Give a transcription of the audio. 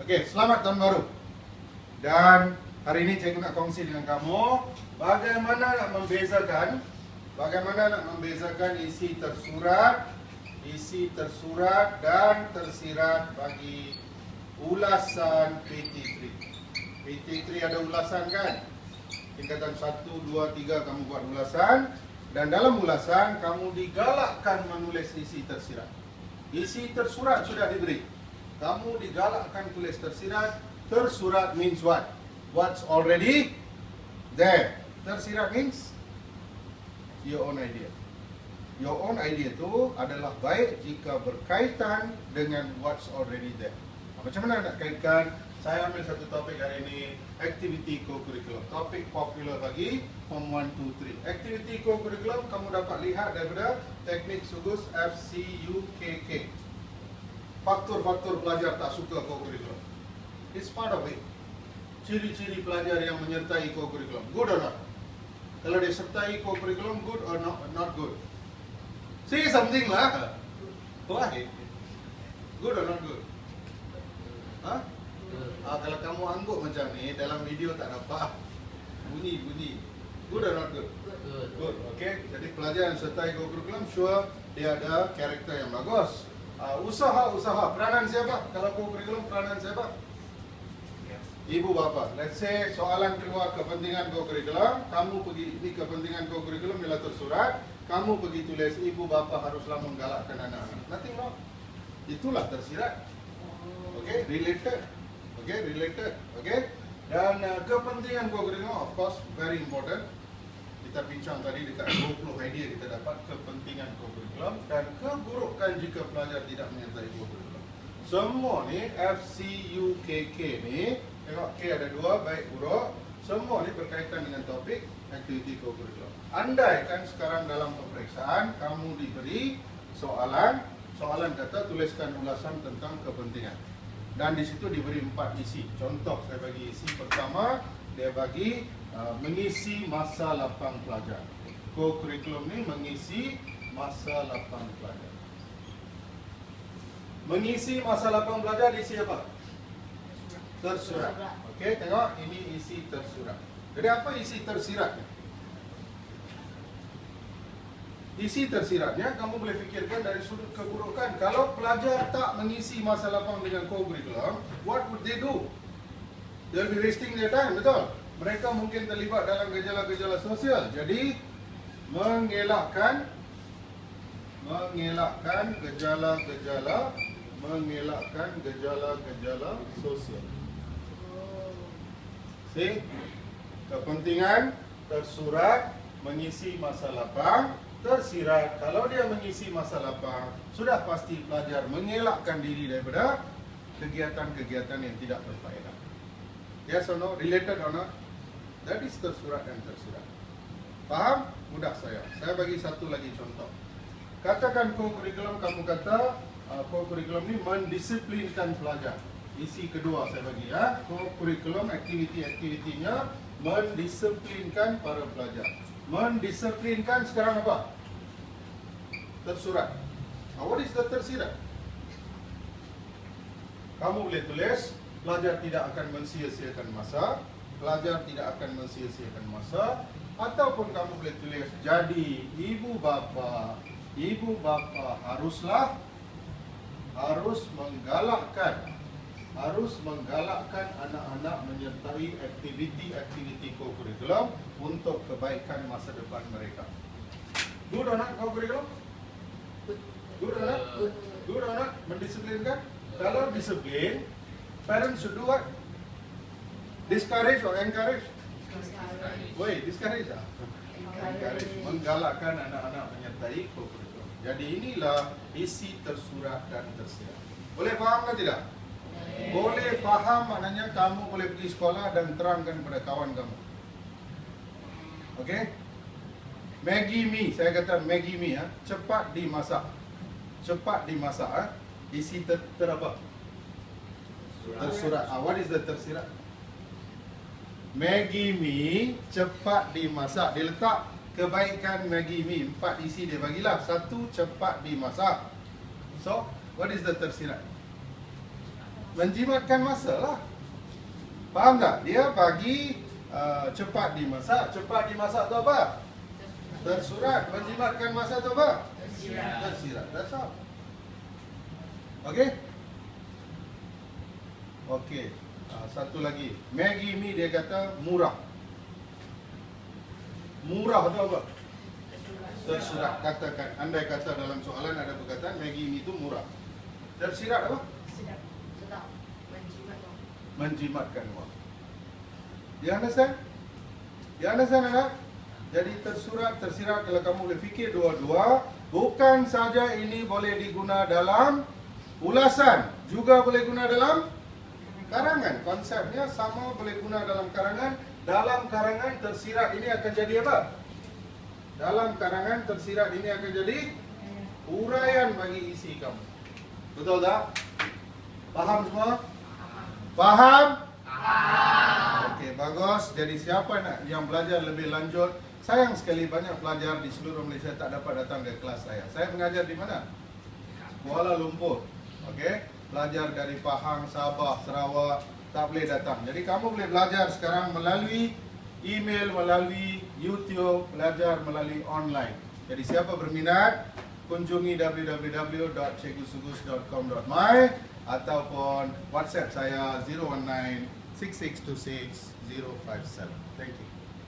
Okey, selamat tahun baru. Dan hari ini cikgu nak kongsi dengan kamu bagaimana nak membezakan bagaimana nak membezakan isi tersurat, isi tersurat dan tersirat bagi ulasan PT3. PT3 ada ulasan kan? Tingkatan 1, 2, 3 kamu buat ulasan dan dalam ulasan kamu digalakkan menulis isi tersirat. Isi tersurat sudah diberi. Kamu digalakkan tulis tersirat. Tersurat means what? What's already there. Tersirat means your own idea. Your own idea itu adalah baik jika berkaitan dengan what's already there. Macam mana nak kaitkan? Saya ambil satu topik hari ini, activity co-curriculum. Topik popular bagi Form 1, 2, 3. Activity co-curriculum kamu dapat lihat daripada teknik sugus FCUKK. Faktor-faktor pelajar tak suka co-curriculum. It's part of it. Ciri-ciri pelajar yang menyertai co-curriculum. Good or not? Kalau dia sertai co-curriculum, good or not, not good? Say something lah. Why? Good or not good? Ha? Ah, kalau kamu angguk macam ni, dalam video tak nampak. Bunyi, bunyi. Good or not good? Good, okay. Jadi pelajar yang sertai co-curriculum, sure dia ada karakter yang bagus. Usaha-usaha, peranan siapa? Kalau co-curriculum, peranan siapa? Ibu bapa. Let's say soalan keluar kepentingan co-curriculum, kamu pergi ini kepentingan co-curriculum bila tersurat, kamu pergi tulis ibu bapa haruslah menggalakkan anak-anak. Nothing wrong. Itulah tersirat. Okay, related. Okay, related. Okay. Dan uh, kepentingan co-curriculum of course very important. Kita bincang tadi dekat 20 idea kita dapat kepentingan co-curriculum dan keburukan jika pelajar tidak menyertai co-curriculum. Semua ni FCUKK ni Tengok K ada dua, baik buruk. Semua ni berkaitan dengan topik Activity co-curriculum Andai kan sekarang dalam pemeriksaan Kamu diberi soalan Soalan kata tuliskan ulasan tentang kepentingan. Dan di situ diberi empat isi. Contoh saya bagi isi pertama Dia bagi uh, mengisi masa lapang pelajar Co-curriculum ni mengisi masa lapang pelajar Mengisi masa lapang belajar diisi apa? Tersurat. Okey, tengok ini isi tersurat. Jadi apa isi tersiratnya? Isi tersiratnya kamu boleh fikirkan dari sudut keburukan. Kalau pelajar tak mengisi masa lapang dengan co-curriculum, what would they do? They'll be wasting their time, betul? Mereka mungkin terlibat dalam gejala-gejala sosial. Jadi mengelakkan mengelakkan gejala-gejala mengelakkan gejala-gejala sosial. See? Kepentingan tersurat mengisi masa lapang tersirat kalau dia mengisi masa lapang sudah pasti pelajar mengelakkan diri daripada kegiatan-kegiatan yang tidak berfaedah. Yes or no? Related or not? That is tersurat dan tersirat. Faham? Mudah saya. Saya bagi satu lagi contoh. Katakan co-curriculum kamu kata uh, co-curriculum ni mendisiplinkan pelajar. Isi kedua saya bagi ya. Co-curriculum aktiviti-aktivitinya mendisiplinkan para pelajar. Mendisiplinkan sekarang apa? Tersurat. What is the tersirat? Kamu boleh tulis pelajar tidak akan mensia-siakan masa, pelajar tidak akan mensia-siakan masa ataupun kamu boleh tulis jadi ibu bapa ibu bapa haruslah harus menggalakkan harus menggalakkan anak-anak menyertai aktiviti-aktiviti co-curriculum untuk kebaikan masa depan mereka. Good or not co-curriculum? Good or not? Good or not? Mendisiplinkan? Kalau disiplin, parents should do what? Discourage or encourage? Woi, discourage ah. Encourage. Menggalakkan anak-anak menyertai co-curriculum. Jadi inilah isi tersurat dan tersirat. Boleh faham ke tidak? Boleh faham maknanya kamu boleh pergi sekolah dan terangkan kepada kawan kamu. Okey? Maggi mi, saya kata Maggi mi ya, cepat dimasak. Cepat dimasak ah. Isi ter, ter apa? Tersurat. Ah, what is the tersirat? Maggi mi cepat dimasak. Dia letak kebaikan Maggi mi. Empat isi dia bagilah. Satu cepat dimasak. So, what is the tersirat? menjimatkan masa lah. Faham tak? Dia bagi uh, cepat dimasak. Cepat dimasak tu apa? Tersurat. Menjimatkan masa tu apa? Tersirat. Tersirat. That's all. Okay? Okay. Uh, satu lagi. Maggi mi dia kata murah. Murah tu apa? Tersirat. Katakan. Andai kata dalam soalan ada perkataan Maggi mi tu murah. Tersirat apa? Sedap. Sedap. Menjimatkan wang. You understand? You understand anak? Jadi tersurat, tersirat kalau kamu boleh fikir dua-dua Bukan saja ini boleh diguna dalam ulasan Juga boleh guna dalam karangan Konsepnya sama boleh guna dalam karangan Dalam karangan tersirat ini akan jadi apa? Dalam karangan tersirat ini akan jadi Uraian bagi isi kamu Betul tak? Faham semua? Faham? Okey, bagus. Jadi siapa nak yang belajar lebih lanjut? Sayang sekali banyak pelajar di seluruh Malaysia tak dapat datang ke kelas saya. Saya mengajar di mana? Kuala Lumpur. Okey, belajar dari Pahang, Sabah, Sarawak tak boleh datang. Jadi kamu boleh belajar sekarang melalui email, melalui YouTube, belajar melalui online. Jadi siapa berminat, kunjungi www.cikgusugus.com.my ataupun WhatsApp saya 019 6626 057. Thank you.